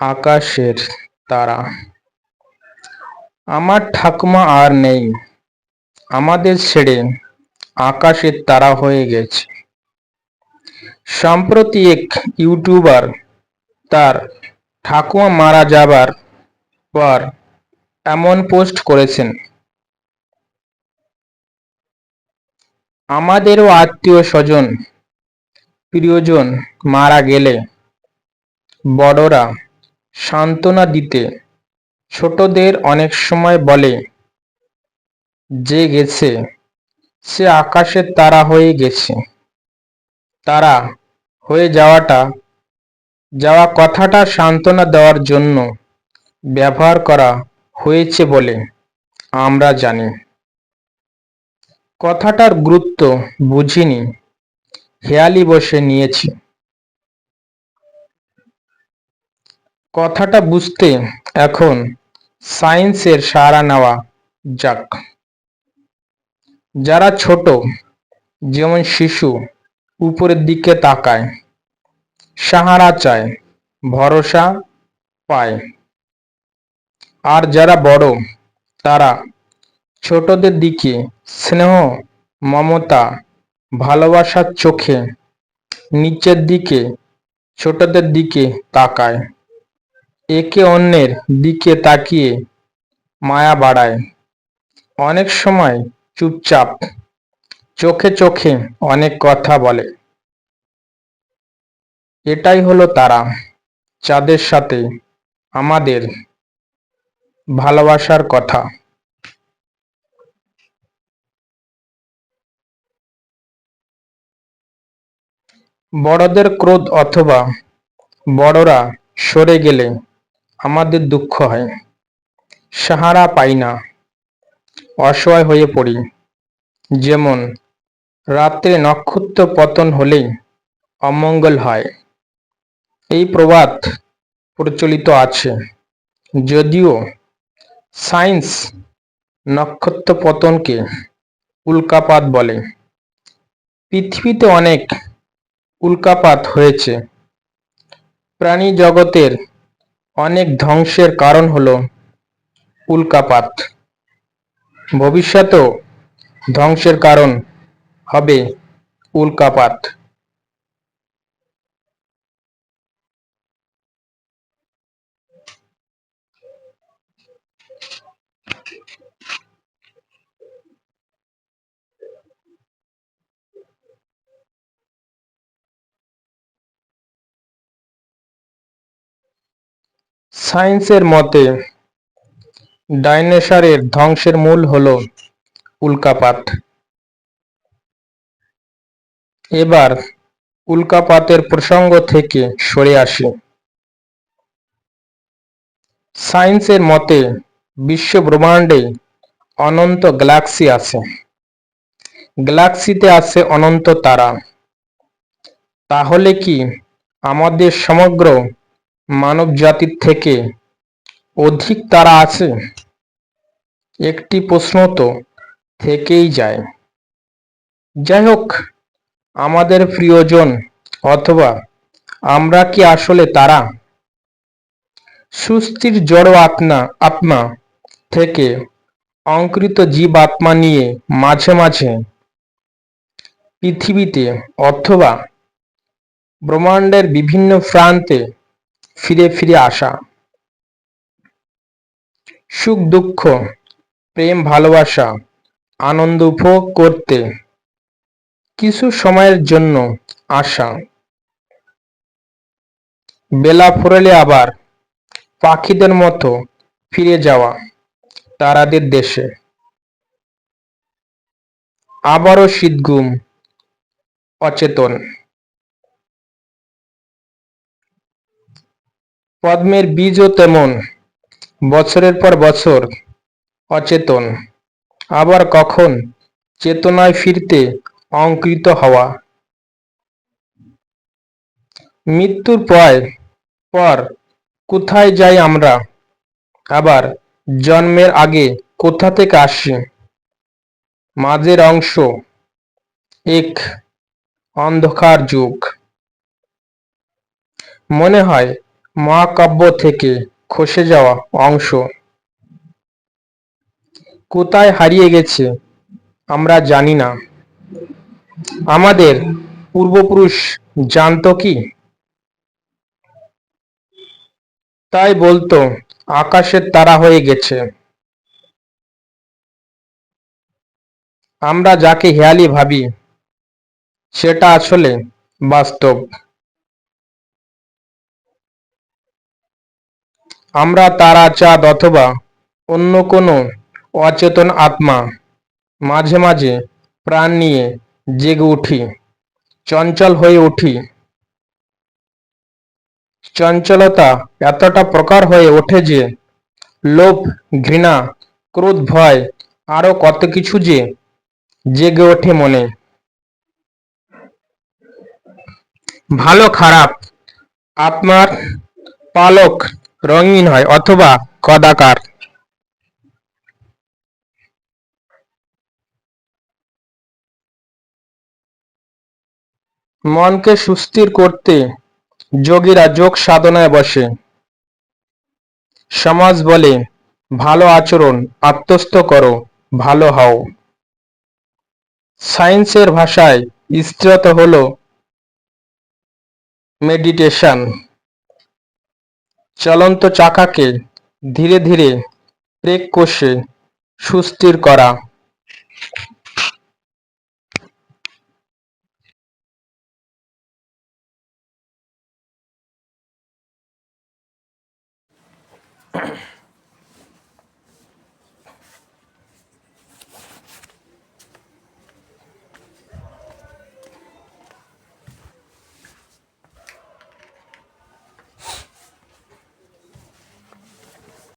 আকাশের তারা। আমার ঠাকুমা আর নেই, আমাদের ছেড়ে আকাশের তারা হয়ে গেছে। সম্প্রতি এক ইউটিউবার তার ঠাকুমা মারা যাবার পর এমন পোস্ট করেছেন, আমাদেরও আত্মীয় স্বজন প্রিয়জন মারা গেলে বড়রা সান্ত্বনা দিতে। ছোটদের অনেক সময় বলে, যে গেছে, সে আকাশের তারা হয়ে গেছে। তারা হয়ে যাওয়াটা, যাওয়া কথাটা সান্ত্বনা দেওয়ার জন্য ব্যবহার করা হয়েছে বলে আমরা জানি। কথাটার গুরুত্ব বুঝিনি, হেয়ালি বসে নিয়েছি। কথাটা বুঝতে এখন সায়েন্সের সাহারা নেওয়া যাক। যারা ছোট, যেমন শিশু, উপরের দিকে তাকায়, সাহারা চায়, ভরসা পায়। আর যারা বড়, তারা ছোটদের দিকে স্নেহ, মমতা, ভালোবাসার চোখে নিচের দিকে, ছোটদের দিকে তাকায়। একে অন্যের দিকে তাকিয়ে মায়া বাড়ায়। অনেক সময় চুপচাপ চোখে চোখে অনেক কথা বলে। এটাই হলো তারা চাঁদের সাথে আমাদের ভালোবাসার কথা। বড়দের ক্রোধ অথবা বড়রা সরে গেলে আমাদের দুঃখ হয়। সাহারা পাই না। অসহায় হয়ে পড়ি। যেমন, রাত্রে নক্ষত্র পতন হলেই অমঙ্গল হয়। এই প্রবাদ প্রচলিত আছে। যদিও সায়েন্স নক্ষত্র পতনকে উল্কাপাত বলে। পৃথিবীতে অনেক উল্কাপাত হয়েছে। প্রাণী জগতের অনেক ধ্বংসের কারণ হল উল্কাপাত। ভবিষ্যতেও ধ্বংসের কারণ হবে উল্কাপাত। সায়েন্সের মতে, ডাইনোসরের ধ্বংসের মূল হল উল্কাপাত। এবার উল্কাপাতের প্রসঙ্গ থেকে সরে আসি। সায়েন্সের মতে, বিশ্ব ব্রহ্মাণ্ডে অনন্ত গ্যালাক্সি আছে। গ্যালাক্সিতে আছে অনন্ত তারা। তাহলে কি আমাদের সমগ্র মানব জাতির থেকে অধিক তারা আছে? একটি প্রশ্ন তো থেকেই যায়। যাই হোক, আমাদের প্রিয়জন, অথবা আমরা কি আসলে তারা? সুস্থির, জড় আত্মা আত্মা থেকে অঙ্কৃত জীব আত্মা নিয়ে মাঝে মাঝে পৃথিবীতে অথবা ব্রহ্মাণ্ডের বিভিন্ন প্রান্তে ফিরে ফিরে আসা। সুখ, দুঃখ, প্রেম, ভালোবাসা, আনন্দ উপভোগ করতে কিছু সময়ের জন্য আসা। বেলা ফুরলে আবার পাখিদের মতো ফিরে যাওয়া তারাদের দেশে। আবারও শীতগুম অচেতন। পদ্মের বীজও তেমন, বছরের পর বছর অচেতন। আবার কখন চেতনায় ফিরতে অঙ্কৃত হওয়া? মৃত্যুর পর পর কোথায় যাই আমরা? আবার জন্মের আগে কোথা থেকে আসি? মাঝের অংশ, এক অন্ধকার যুগ। মনে হয় মহাকাব্য থেকে খসে যাওয়া অংশ। কোথায় হারিয়ে গেছে আমরা জানি না। আমাদের পূর্বপুরুষ জানতো কি? তাই বলতো, আকাশের তারা হয়ে গেছে। আমরা যাকে হেয়ালি ভাবি, সেটা আসলে বাস্তব। আমরা তারা চাঁদ অথবা অন্য কোনো অচেতন আত্মা মাঝে মাঝে প্রাণ নিয়ে জেগে উঠি, চঞ্চল হয়ে উঠি। চঞ্চলতা এতটা প্রকার হয়ে ওঠে যে লোভ, ঘৃণা, ক্রোধ, ভয় আরও কত কিছু যে জেগে ওঠে মনে। ভালো খারাপ আপনার পালক রঙিন হয় অথবা কদাকার মনকে সুস্থির করতে যোগীরা যোগ সাধনায় বসে। সমাজ বলে, ভালো আচরণ, আত্মস্থ করো, ভালো হও। সায়েন্সের ভাষায় স্থিরতা হলো মেডিটেশন। চলন্ত চাকাকে ধীরে ধীরে ব্রেক কষে সুস্থির করা।